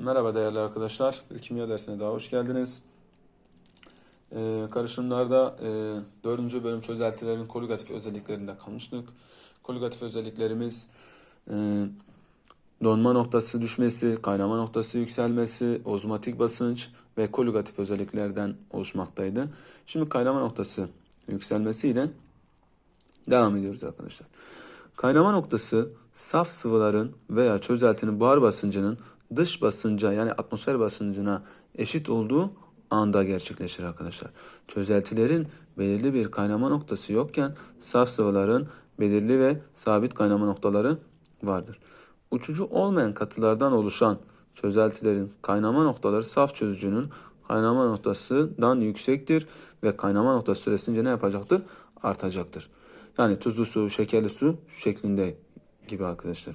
Merhaba değerli arkadaşlar. Bir kimya dersine daha hoş geldiniz. Ee, karışımlarda e, 4. bölüm çözeltilerin koligatif özelliklerinde kalmıştık. Koligatif özelliklerimiz e, donma noktası düşmesi, kaynama noktası yükselmesi, ozmotik basınç ve koligatif özelliklerden oluşmaktaydı. Şimdi kaynama noktası yükselmesiyle devam ediyoruz arkadaşlar. Kaynama noktası saf sıvıların veya çözeltinin buhar basıncının dış basınca yani atmosfer basıncına eşit olduğu anda gerçekleşir arkadaşlar. Çözeltilerin belirli bir kaynama noktası yokken saf sıvıların belirli ve sabit kaynama noktaları vardır. Uçucu olmayan katılardan oluşan çözeltilerin kaynama noktaları saf çözücünün kaynama noktasından yüksektir ve kaynama noktası süresince ne yapacaktır? Artacaktır. Yani tuzlu su, şekerli su şeklinde gibi arkadaşlar.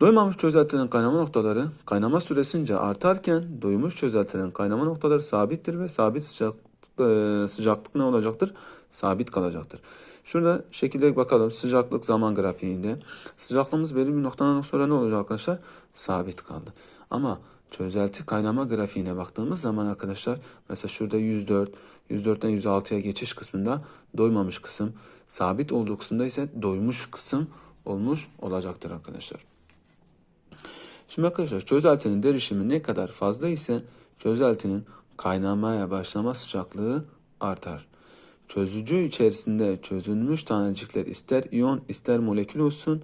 Doymamış çözeltinin kaynama noktaları kaynama süresince artarken doymuş çözeltinin kaynama noktaları sabittir ve sabit sıcak, e, sıcaklık ne olacaktır? Sabit kalacaktır. Şurada şekilde bakalım sıcaklık zaman grafiğinde. Sıcaklığımız belli bir noktadan sonra ne olacak arkadaşlar? Sabit kaldı. Ama çözelti kaynama grafiğine baktığımız zaman arkadaşlar mesela şurada 104, 104'ten 106'ya geçiş kısmında doymamış kısım, sabit olduğu kısımda ise doymuş kısım olmuş olacaktır arkadaşlar. Şimdi arkadaşlar çözeltinin derişimi ne kadar fazla ise çözeltinin kaynamaya başlama sıcaklığı artar. Çözücü içerisinde çözülmüş tanecikler ister iyon ister molekül olsun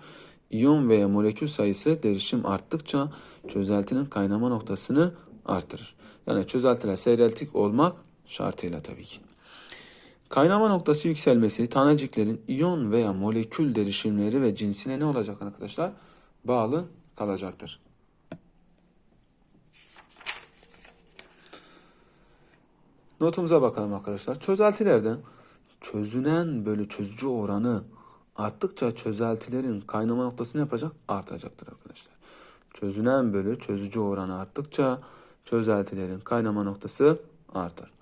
iyon veya molekül sayısı derişim arttıkça çözeltinin kaynama noktasını artırır. Yani çözeltiler seyreltik olmak şartıyla tabii ki. Kaynama noktası yükselmesi taneciklerin iyon veya molekül derişimleri ve cinsine ne olacak arkadaşlar? Bağlı kalacaktır. Notumuza bakalım arkadaşlar. Çözeltilerde çözünen bölü çözücü oranı arttıkça çözeltilerin kaynama noktası ne yapacak? Artacaktır arkadaşlar. Çözünen bölü çözücü oranı arttıkça çözeltilerin kaynama noktası artar.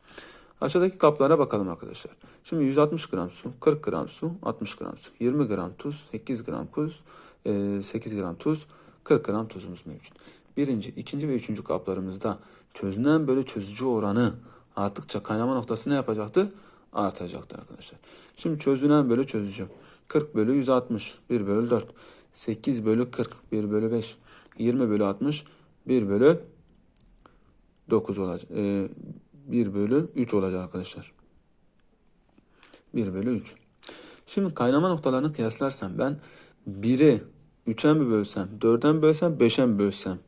Aşağıdaki kaplara bakalım arkadaşlar. Şimdi 160 gram su, 40 gram su, 60 gram su, 20 gram tuz, 8 gram tuz, 8 gram tuz, 40 gram tuzumuz mevcut. Birinci, ikinci ve üçüncü kaplarımızda çözünen bölü çözücü oranı arttıkça kaynama noktası ne yapacaktı? Artacaktı arkadaşlar. Şimdi çözünen bölü çözücü. 40 bölü 160, 1 bölü 4. 8 bölü 40, 1 bölü 5. 20 bölü 60, 1 bölü 9 olacak. Ee, 1 bölü 3 olacak arkadaşlar. 1 bölü 3. Şimdi kaynama noktalarını kıyaslarsam ben 1'i 3'e mi bölsem, 4'e mi bölsem, 5'e mi bölsem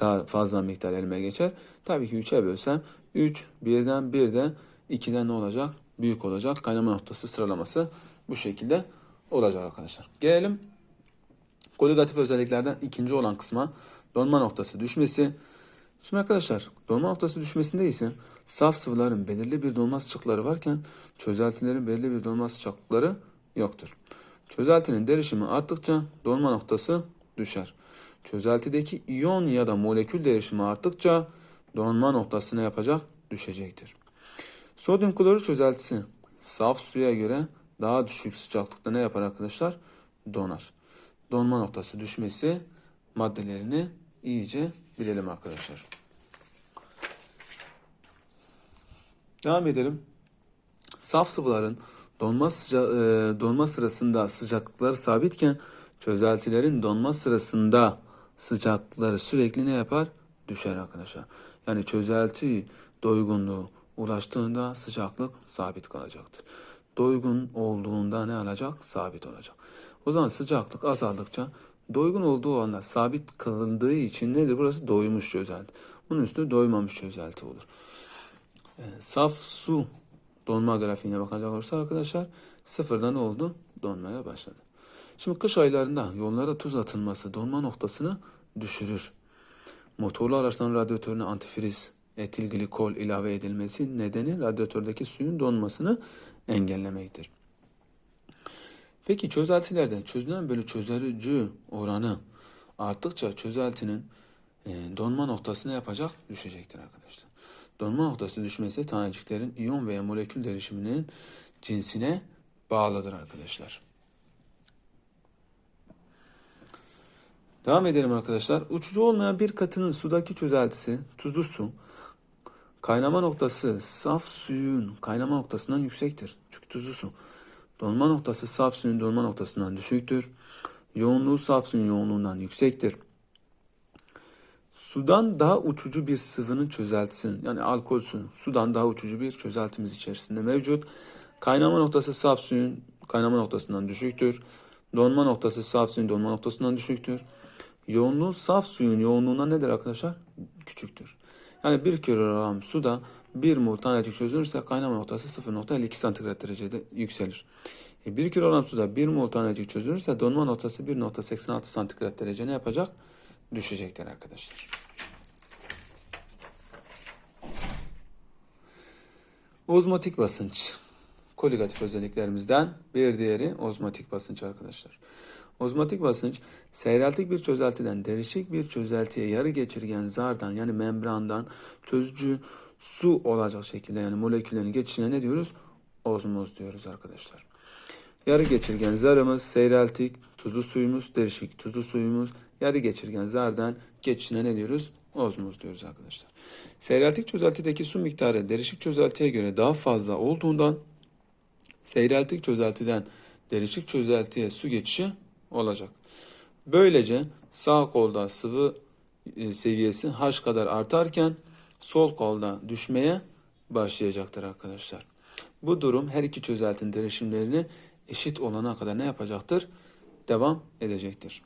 daha fazla miktar elime geçer. Tabii ki 3'e bölsem 3, 1'den 1 de 2'den ne olacak? Büyük olacak. Kaynama noktası sıralaması bu şekilde olacak arkadaşlar. Gelelim koligatif özelliklerden ikinci olan kısma donma noktası düşmesi. Şimdi arkadaşlar donma noktası düşmesinde ise saf sıvıların belirli bir donma sıcaklıkları varken çözeltilerin belirli bir donma sıcaklıkları yoktur. Çözeltinin derişimi arttıkça donma noktası düşer. Çözeltideki iyon ya da molekül derişimi arttıkça donma noktası ne yapacak? Düşecektir. Sodyum klorür çözeltisi saf suya göre daha düşük sıcaklıkta ne yapar arkadaşlar? Donar. Donma noktası düşmesi maddelerini iyice bilelim arkadaşlar. Devam edelim. Saf sıvıların donma, sıca e, donma sırasında sıcaklıkları sabitken çözeltilerin donma sırasında sıcaklıkları sürekli ne yapar? Düşer arkadaşlar. Yani çözelti doygunluğu ulaştığında sıcaklık sabit kalacaktır. Doygun olduğunda ne alacak? Sabit olacak. O zaman sıcaklık azaldıkça doygun olduğu anda sabit kılındığı için nedir? Burası doymuş çözelti. Bunun üstü doymamış çözelti olur. E, saf su donma grafiğine bakacak olursa arkadaşlar sıfırdan oldu? Donmaya başladı. Şimdi kış aylarında yollara tuz atılması donma noktasını düşürür. Motorlu araçların radyatörüne antifriz, etil glikol ilave edilmesi nedeni radyatördeki suyun donmasını engellemektir. Peki çözeltilerde çözünen bölü çözerici oranı arttıkça çözeltinin e, donma noktası ne yapacak? Düşecektir arkadaşlar. Donma noktası düşmesi taneciklerin iyon veya molekül derişiminin cinsine bağlıdır arkadaşlar. Devam edelim arkadaşlar. Uçucu olmayan bir katının sudaki çözeltisi tuzlu su. Kaynama noktası saf suyun kaynama noktasından yüksektir. Çünkü tuzlu su. Donma noktası saf suyun donma noktasından düşüktür. Yoğunluğu saf suyun yoğunluğundan yüksektir. Sudan daha uçucu bir sıvının çözeltisinin yani alkol su, sudan daha uçucu bir çözeltimiz içerisinde mevcut. Kaynama noktası saf suyun kaynama noktasından düşüktür. Donma noktası saf suyun donma noktasından düşüktür. Yoğunluğu saf suyun yoğunluğundan nedir arkadaşlar? Küçüktür. Yani 1 kilogram suda 1 mol tanecik çözülürse kaynama noktası 0.52 santigrat derecede yükselir. E 1 kilogram suda 1 mol tanecik çözülürse donma noktası 1.86 santigrat derece ne yapacak? Düşecektir arkadaşlar. Ozmotik basınç. Koligatif özelliklerimizden bir diğeri ozmotik basınç arkadaşlar. Ozmotik basınç seyreltik bir çözeltiden derişik bir çözeltiye yarı geçirgen zardan yani membrandan çözücü su olacak şekilde yani moleküllerin geçişine ne diyoruz? Ozmoz diyoruz arkadaşlar. Yarı geçirgen zarımız seyreltik tuzlu suyumuz derişik tuzlu suyumuz yarı geçirgen zardan geçişine ne diyoruz? Ozmoz diyoruz arkadaşlar. Seyreltik çözeltideki su miktarı derişik çözeltiye göre daha fazla olduğundan seyreltik çözeltiden derişik çözeltiye su geçişi olacak. Böylece sağ kolda sıvı e, seviyesi H kadar artarken sol kolda düşmeye başlayacaktır arkadaşlar. Bu durum her iki çözeltinin derişimlerini eşit olana kadar ne yapacaktır? Devam edecektir.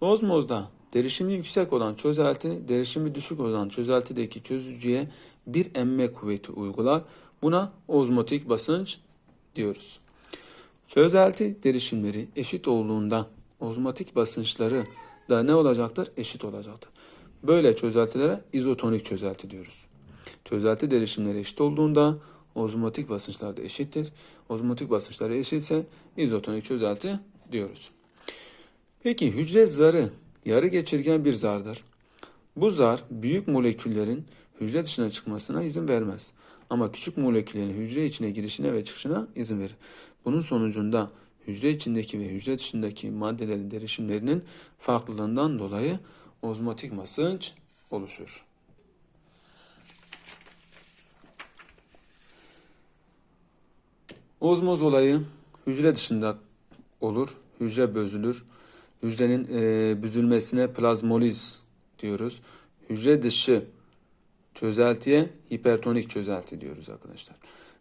Ozmozda derişimi yüksek olan çözelti, derişimi düşük olan çözeltideki çözücüye bir emme kuvveti uygular. Buna ozmotik basınç diyoruz. Çözelti derişimleri eşit olduğunda ozmotik basınçları da ne olacaktır? Eşit olacaktır. Böyle çözeltilere izotonik çözelti diyoruz. Çözelti derişimleri eşit olduğunda ozmotik basınçlar da eşittir. Ozmotik basınçları eşitse izotonik çözelti diyoruz. Peki hücre zarı yarı geçirgen bir zardır. Bu zar büyük moleküllerin hücre dışına çıkmasına izin vermez. Ama küçük moleküllerin hücre içine girişine ve çıkışına izin verir. Bunun sonucunda hücre içindeki ve hücre dışındaki maddelerin derişimlerinin farklılığından dolayı ozmotik basınç oluşur. Ozmoz olayı hücre dışında olur. Hücre bözülür. Hücrenin e, büzülmesine plazmoliz diyoruz. Hücre dışı çözeltiye hipertonik çözelti diyoruz arkadaşlar.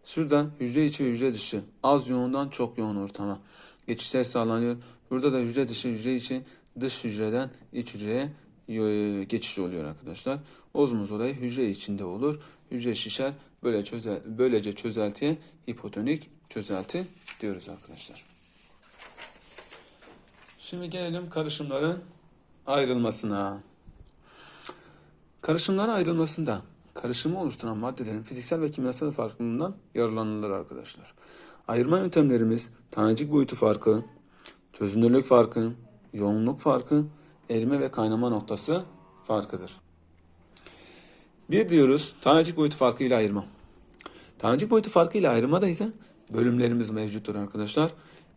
Şurada hücre içi hücre dışı az yoğundan çok yoğun ortama geçişler sağlanıyor. Burada da hücre dışı hücre içi dış hücreden iç hücreye geçiş oluyor arkadaşlar. Ozmoz olayı hücre içinde olur. Hücre şişer. Böyle çözel, böylece çözeltiye hipotonik çözelti diyoruz arkadaşlar. Şimdi gelelim karışımların ayrılmasına. Karışımların ayrılmasında karışımı oluşturan maddelerin fiziksel ve kimyasal farklılığından yararlanılır arkadaşlar. Ayırma yöntemlerimiz tanecik boyutu farkı, çözünürlük farkı, yoğunluk farkı, erime ve kaynama noktası farkıdır. Bir diyoruz tanecik boyutu farkı ile ayırma. Tanecik boyutu farkı ile ayırma da ise bölümlerimiz mevcuttur arkadaşlar.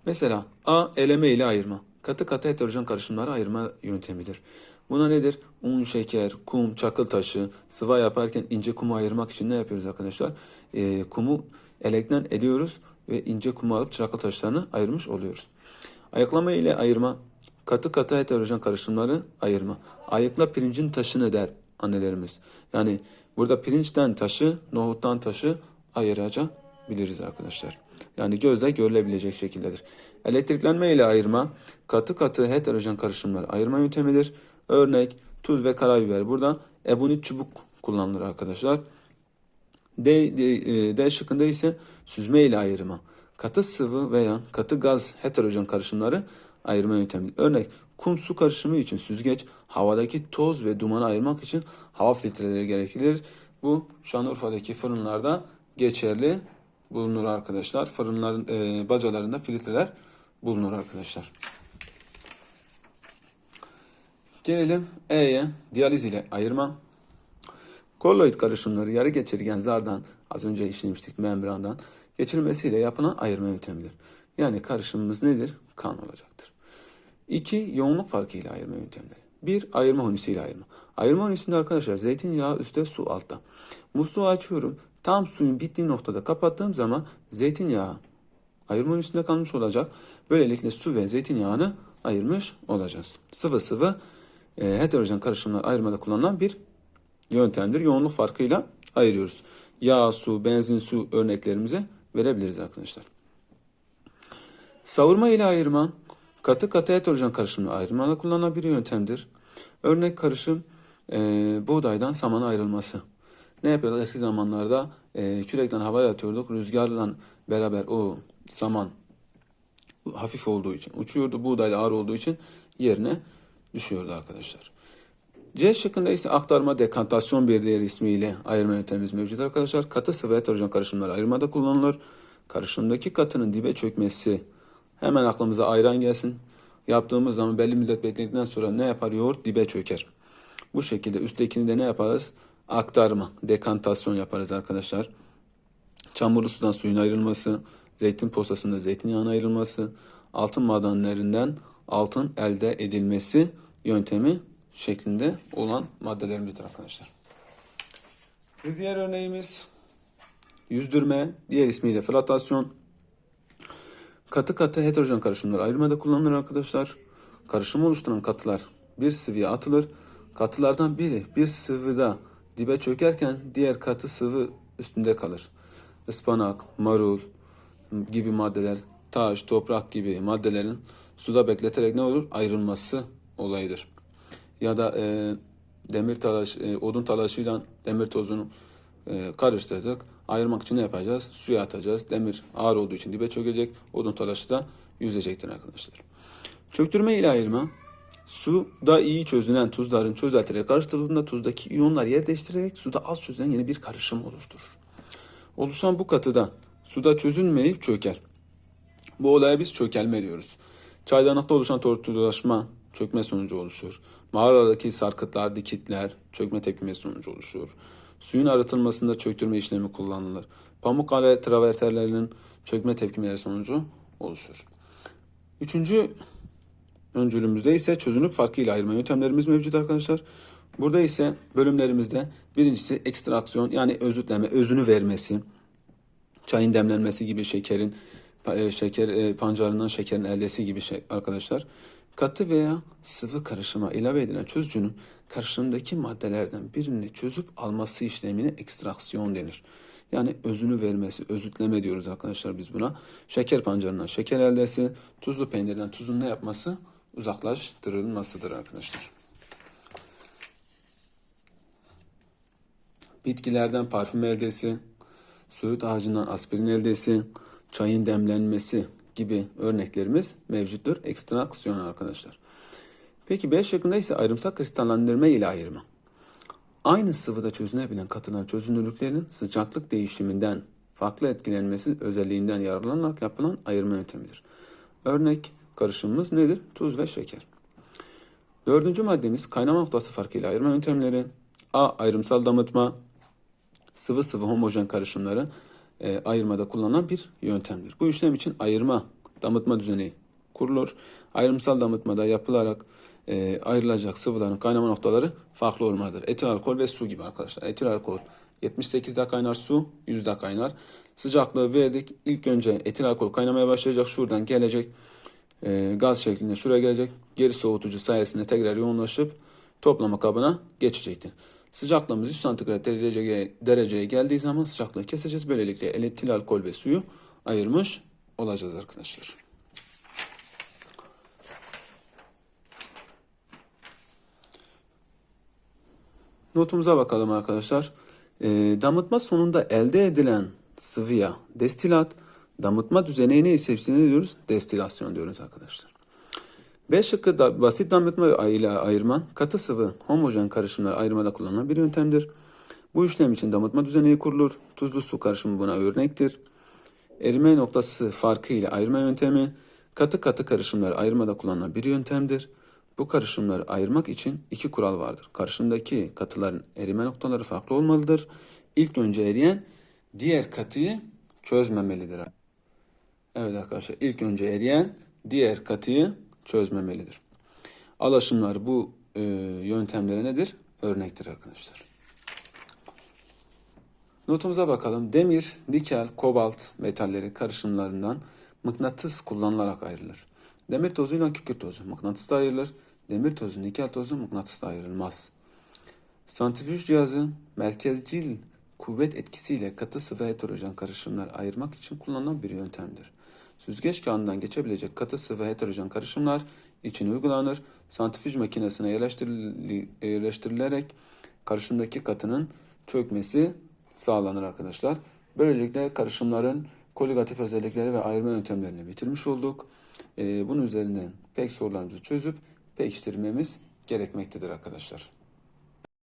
Mesela A eleme ile ayırma. Katı katı heterojen karışımları ayırma yöntemidir. Buna nedir? Un, şeker, kum, çakıl taşı, sıva yaparken ince kumu ayırmak için ne yapıyoruz arkadaşlar? E, kumu elekten ediyoruz ve ince kumu alıp çakıl taşlarını ayırmış oluyoruz. Ayıklama ile ayırma, katı katı heterojen karışımları ayırma. Ayıkla pirincin taşını der annelerimiz. Yani burada pirinçten taşı, nohuttan taşı ayırabiliriz arkadaşlar. Yani gözle görülebilecek şekildedir. Elektriklenme ile ayırma, katı katı heterojen karışımlar ayırma yöntemidir. Örnek tuz ve karabiber. Burada ebonit çubuk kullanılır arkadaşlar. D, D, e, D şıkkında ise süzme ile ayırma. Katı sıvı veya katı gaz heterojen karışımları ayırma yöntemi. Örnek kum su karışımı için süzgeç, havadaki toz ve dumanı ayırmak için hava filtreleri gereklidir. Bu Şanlıurfa'daki fırınlarda geçerli bulunur arkadaşlar. Fırınların e, bacalarında filtreler bulunur arkadaşlar. Gelelim E'ye diyaliz ile ayırma. Kolloid karışımları yarı geçirgen zardan az önce işlemiştik membrandan geçirmesiyle yapılan ayırma yöntemidir. Yani karışımımız nedir? Kan olacaktır. İki, yoğunluk farkı ile ayırma yöntemleri. Bir, ayırma hunisiyle ayırma. Ayırma hunisinde arkadaşlar zeytinyağı üstte, su altta. Musluğu açıyorum. Tam suyun bittiği noktada kapattığım zaman zeytinyağı ayırma hunisinde kalmış olacak. Böylelikle su ve zeytinyağını ayırmış olacağız. Sıvı sıvı e, heterojen karışımlar ayırmada kullanılan bir yöntemdir. Yoğunluk farkıyla ayırıyoruz. Yağ, su, benzin, su örneklerimizi verebiliriz arkadaşlar. Savurma ile ayırma, katı katı heterojen karışımla ayırmada kullanılan bir yöntemdir. Örnek karışım e, buğdaydan saman ayrılması. Ne yapıyorduk eski zamanlarda? E, kürekten havaya atıyorduk. Rüzgarla beraber o saman hafif olduğu için uçuyordu. Buğday da ağır olduğu için yerine düşüyordu arkadaşlar. C şıkkında ise aktarma dekantasyon bir diğer ismiyle ayırma yöntemimiz mevcut arkadaşlar. Katı sıvı heterojen karışımlar ayırmada kullanılır. Karışımdaki katının dibe çökmesi hemen aklımıza ayran gelsin. Yaptığımız zaman belli müddet bekledikten sonra ne yapar? Yoğurt dibe çöker. Bu şekilde üsttekini de ne yaparız? Aktarma, dekantasyon yaparız arkadaşlar. Çamurlu sudan suyun ayrılması, zeytin posasında zeytinyağının ayrılması, altın madenlerinden altın elde edilmesi yöntemi şeklinde olan maddelerimizdir arkadaşlar. Bir diğer örneğimiz yüzdürme, diğer ismiyle flotasyon. Katı katı heterojen karışımlar ayırmada kullanılır arkadaşlar. Karışım oluşturan katılar bir sıvıya atılır. Katılardan biri bir sıvıda dibe çökerken diğer katı sıvı üstünde kalır. Ispanak, marul gibi maddeler, taş, toprak gibi maddelerin suda bekleterek ne olur? Ayrılması olayıdır. Ya da e, demir talaş, e, odun talaşıyla demir tozunu e, karıştırdık. Ayırmak için ne yapacağız? Suya atacağız. Demir ağır olduğu için dibe çökecek. Odun talaşı da yüzecektir arkadaşlar. Çöktürme ile ayırma. Suda iyi çözünen tuzların çözeltilerek karıştırıldığında tuzdaki iyonlar yer değiştirerek suda az çözülen yeni bir karışım oluşturur. Oluşan bu katıda suda çözünmeyip çöker. Bu olaya biz çökelme diyoruz. Çaydanlıkta oluşan tortulaşma çökme sonucu oluşur. Mağaralardaki sarkıtlar, dikitler çökme tepkimesi sonucu oluşur. Suyun arıtılmasında çöktürme işlemi kullanılır. Pamukkale traverterlerinin çökme tepkimeleri sonucu oluşur. Üçüncü öncülümüzde ise çözünürlük farkı ile ayırma yöntemlerimiz mevcut arkadaşlar. Burada ise bölümlerimizde birincisi ekstraksiyon yani özütleme, özünü vermesi, çayın demlenmesi gibi şekerin e, şeker e, pancarından şekerin eldesi gibi şey arkadaşlar. Katı veya sıvı karışıma ilave edilen çözücünün karışımdaki maddelerden birini çözüp alması işlemine ekstraksiyon denir. Yani özünü vermesi, özütleme diyoruz arkadaşlar biz buna. Şeker pancarından şeker eldesi, tuzlu peynirden tuzun ne yapması? Uzaklaştırılmasıdır arkadaşlar. Bitkilerden parfüm eldesi, söğüt ağacından aspirin eldesi, çayın demlenmesi gibi örneklerimiz mevcuttur. Ekstraksiyon arkadaşlar. Peki B şıkkında ise ayrımsal kristallendirme ile ayırma. Aynı sıvıda çözünebilen katıların çözünürlüklerinin sıcaklık değişiminden farklı etkilenmesi özelliğinden yararlanarak yapılan ayırma yöntemidir. Örnek karışımımız nedir? Tuz ve şeker. Dördüncü maddemiz kaynama noktası farkıyla ayırma yöntemleri. A. Ayrımsal damıtma. Sıvı sıvı homojen karışımları e, ayırmada kullanılan bir yöntemdir. Bu işlem için ayırma, damıtma düzeni kurulur. Ayrımsal damıtmada yapılarak e, ayrılacak sıvıların kaynama noktaları farklı olmalıdır. Etil alkol ve su gibi arkadaşlar. Etil alkol 78'de kaynar su 100'de kaynar. Sıcaklığı verdik. İlk önce etil alkol kaynamaya başlayacak. Şuradan gelecek e, gaz şeklinde şuraya gelecek. Geri soğutucu sayesinde tekrar yoğunlaşıp toplama kabına geçecektir. Sıcaklığımız 100 santigrat dereceye, dereceye geldiği zaman sıcaklığı keseceğiz. Böylelikle eletil alkol ve suyu ayırmış olacağız arkadaşlar. Notumuza bakalım arkadaşlar. E, damıtma sonunda elde edilen sıvıya destilat, damıtma düzenine ise hepsine diyoruz? Destilasyon diyoruz arkadaşlar. B şıkkı da basit damıtma ile ayırma, katı sıvı homojen karışımları ayırmada kullanılan bir yöntemdir. Bu işlem için damıtma düzeneği kurulur. Tuzlu su karışımı buna örnektir. Erime noktası farkı ile ayırma yöntemi, katı katı karışımları ayırmada kullanılan bir yöntemdir. Bu karışımları ayırmak için iki kural vardır. Karışımdaki katıların erime noktaları farklı olmalıdır. İlk önce eriyen diğer katıyı çözmemelidir. Evet arkadaşlar ilk önce eriyen diğer katıyı çözmemelidir. Alaşımlar bu e, yöntemlere nedir? Örnektir arkadaşlar. Notumuza bakalım. Demir, nikel, kobalt metalleri karışımlarından mıknatıs kullanılarak ayrılır. Demir tozuyla kükürt tozu mıknatıs ayrılır. Demir tozu, nikel tozu mıknatıs ayrılmaz. Santrifüj cihazı merkezcil kuvvet etkisiyle katı sıvı heterojen karışımlar ayırmak için kullanılan bir yöntemdir. Süzgeç kağıdından geçebilecek katı sıvı heterojen karışımlar için uygulanır. Santrifüj makinesine yerleştiril- yerleştirilerek karışımdaki katının çökmesi sağlanır arkadaşlar. Böylelikle karışımların koligatif özellikleri ve ayırma yöntemlerini bitirmiş olduk. Ee, bunun üzerinden pek sorularımızı çözüp pekiştirmemiz gerekmektedir arkadaşlar.